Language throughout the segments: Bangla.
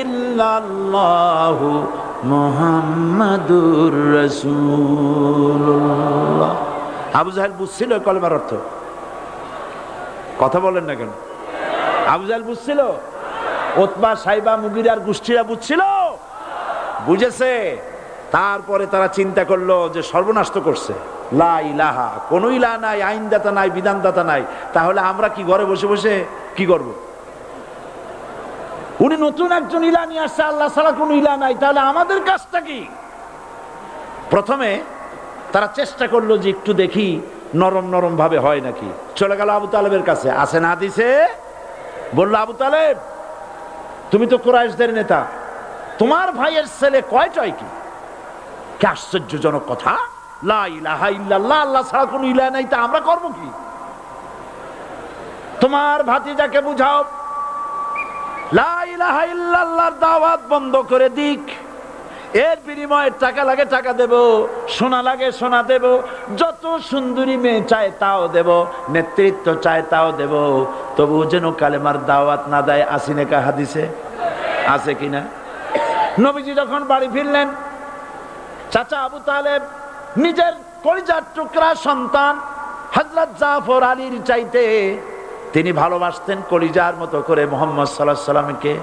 ইল্লাল্লাহু মুহাম্মাদুর রাসূলুল্লাহ। আবু জাহেল বুঝছিল এই কলেমার অর্থ? কথা বলেন না কেন? আবু জাহেল বুঝছিল? ওতবা সাইবা মুগিরার গোষ্ঠীরা বুঝছিল? বুঝেছে? তারপরে তারা চিন্তা করল যে সর্বনাশ করছে। লা ইলাহা, কোনো ইলা নাই, আইনদাতা নাই, বিধানদাতা নাই। তাহলে আমরা কি ঘরে বসে বসে কি করব? উনি নতুন একজন ইলা নিয়ে আসছে, আল্লাহ ছাড়া কোনো ইলা নাই। তাহলে আমাদের কাজটা কি? প্রথমে তারা চেষ্টা করল যে একটু দেখি নরম নরম ভাবে হয় নাকি। চলে গেল আবু তালেবের কাছে। আসে না দিছে বলল, আবু তালেব, তুমি তো কোরআশদের নেতা। তোমার ভাইয়ের ছেলে কয়টাই কি? কি আশ্চর্যজনক কথা। আল্লাহ ছাড়া কোনো ইলা নাই। তা আমরা করব কি? তোমার ভাতিজাকে বুঝাও। দাওয়াত বন্ধ করে দিক। এর বিনিময়ে টাকা লাগে টাকা দেব, সোনা লাগে সোনা দেব, যত সুন্দরী মেয়ে চায় তাও দেব, নেতৃত্ব চায় তাও দেব। তবু যেন কালেমার দাওয়াত না দেয় আসিনে কা হাদিসে? আছে কিনা নবীজি যখন বাড়ি ফিরলেন, চাচা আবু তালেব নিজের কলিজার টুকরা সন্তান হজরত জাফর আলীর চাইতে তিনি ভালোবাসতেন কলিজার মতো করে মোহাম্মদ সাল্লাহ সাল্লামকে।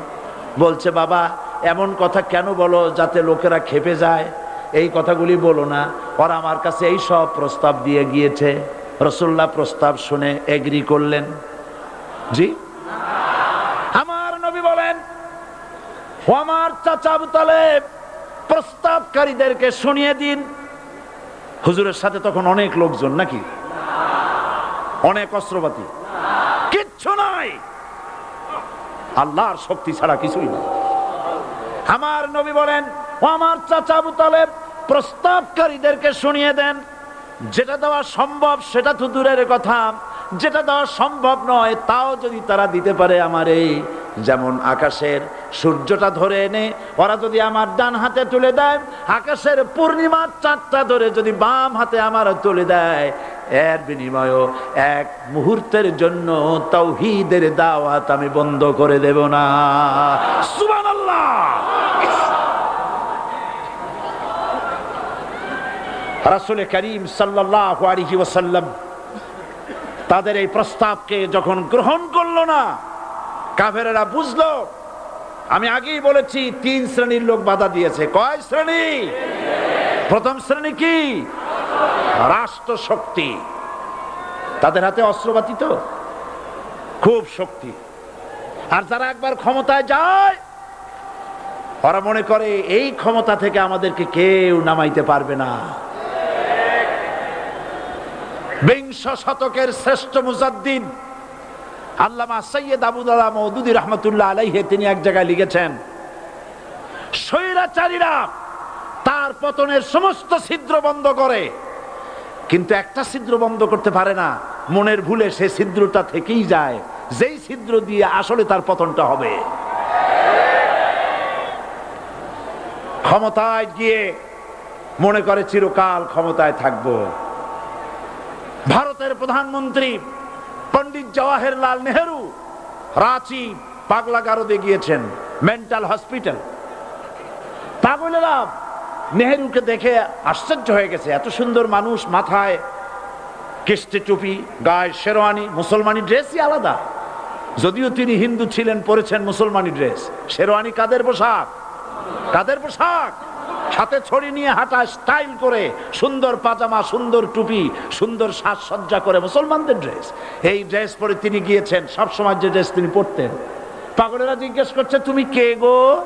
বলছে, বাবা, এমন কথা কেন বলো যাতে লোকেরা খেপে যায়? এই কথাগুলি বলো না। ওরা আমার কাছে এই সব প্রস্তাব দিয়ে গিয়েছে। রসুল্লাহ প্রস্তাব শুনে এগ্রি করলেন। জি? আমার নবী বলেন আমার চাচা তালেব, প্রস্তাবকারীদেরকে শুনিয়ে দিন। হুজুরের সাথে তখন অনেক লোকজন, নাকি? অনেক অস্ত্রপাতি। কিচ্ছু নাই। আল্লাহর শক্তি ছাড়া কিছুই না আমার নবী বলেন আমার চাচা আবু প্রস্তাবকারীদেরকে শুনিয়ে দেন। যেটা দেওয়া সম্ভব সেটা তো দূরের কথা। যেটা দেওয়া সম্ভব নয় তাও যদি তারা দিতে পারে আমার এই যেমন আকাশের সূর্যটা ধরে এনে, ওরা যদি আমার ডান হাতে তুলে দেয়, আকাশের পূর্ণিমার চাঁদটা ধরে যদি বাম হাতে আমার তুলে দেয় এর বিনিময় এক মুহূর্তের জন্য তৌহিদের দাওয়াত আমি বন্ধ করে দেব না। রাসুল করিম ওসাল্লাম তাদের এই প্রস্তাবকে যখন গ্রহণ করল না, কাফেরেরা বুঝলো, আমি আগেই বলেছি, তিন শ্রেণির লোক বাধা দিয়েছে। কয় শ্রেণি? প্রথম শ্রেণি কি? রাষ্ট্র শক্তি তাদের হাতে অস্ত্রপাতি তো? খুব শক্তি। আর যারা একবার ক্ষমতায় যায়, ওরা মনে করে এই ক্ষমতা থেকে আমাদেরকে কেউ নামাইতে পারবে না। বিংশ শতকের শ্রেষ্ঠ মুজাদ্দিন আল্লামা সৈয়দ আবুদাল্লাহ মৌদুদি রহমতুল্লাহ আলাইহে তিনি এক জায়গায় লিখেছেন, স্বৈরাচারীরা তার পতনের সমস্ত ছিদ্র বন্ধ করে কিন্তু একটা ছিদ্র বন্ধ করতে পারে না। মনের ভুলে সে ছিদ্রটা থেকেই যায়। যেই ছিদ্র দিয়ে আসলে তার পতনটা হবে। ক্ষমতায় গিয়ে মনে করে চিরকাল ক্ষমতায় থাকব। ভারতের প্রধানমন্ত্রী পন্ডিত জওয়াহরলাল নেহেরু রাঁচি পাগলা গারদে গিয়েছেন, মেন্টাল হসপিটাল। পাগলেরা নেহেরুকে দেখে আশ্চর্য হয়ে গেছে, এত সুন্দর মানুষ, মাথায় কিস্তি টুপি, গায়ে শেরওয়ানি, মুসলমানি ড্রেসই আলাদা। যদিও তিনি হিন্দু ছিলেন, পরেছেন মুসলমানি ড্রেস। শেরওয়ানি কাদের পোশাক? কাদের পোশাক? সাথে ছড়ি নিয়ে হাঁটা স্টাইল করে, সুন্দর পাজামা, সুন্দর টুপি, সুন্দর সাজসজ্জা করে মুসলমানদের ড্রেস। এই ড্রেস পরে তিনি গিয়েছেন, সবসময় যে ড্রেস তিনি পরতেন। পাগলেরা জিজ্ঞেস করছে, তুমি কে গো?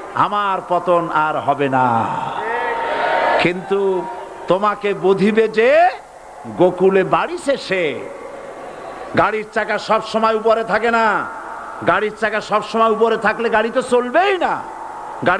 আমার পতন আর হবে না। কিন্তু তোমাকে বধিবে যে গোকুলে বাড়ি শেষে গাড়ির চাকা সব সময় উপরে থাকে না। গাড়ির চাকা সব সময় উপরে থাকলে গাড়ি তো চলবেই না। গাড়ি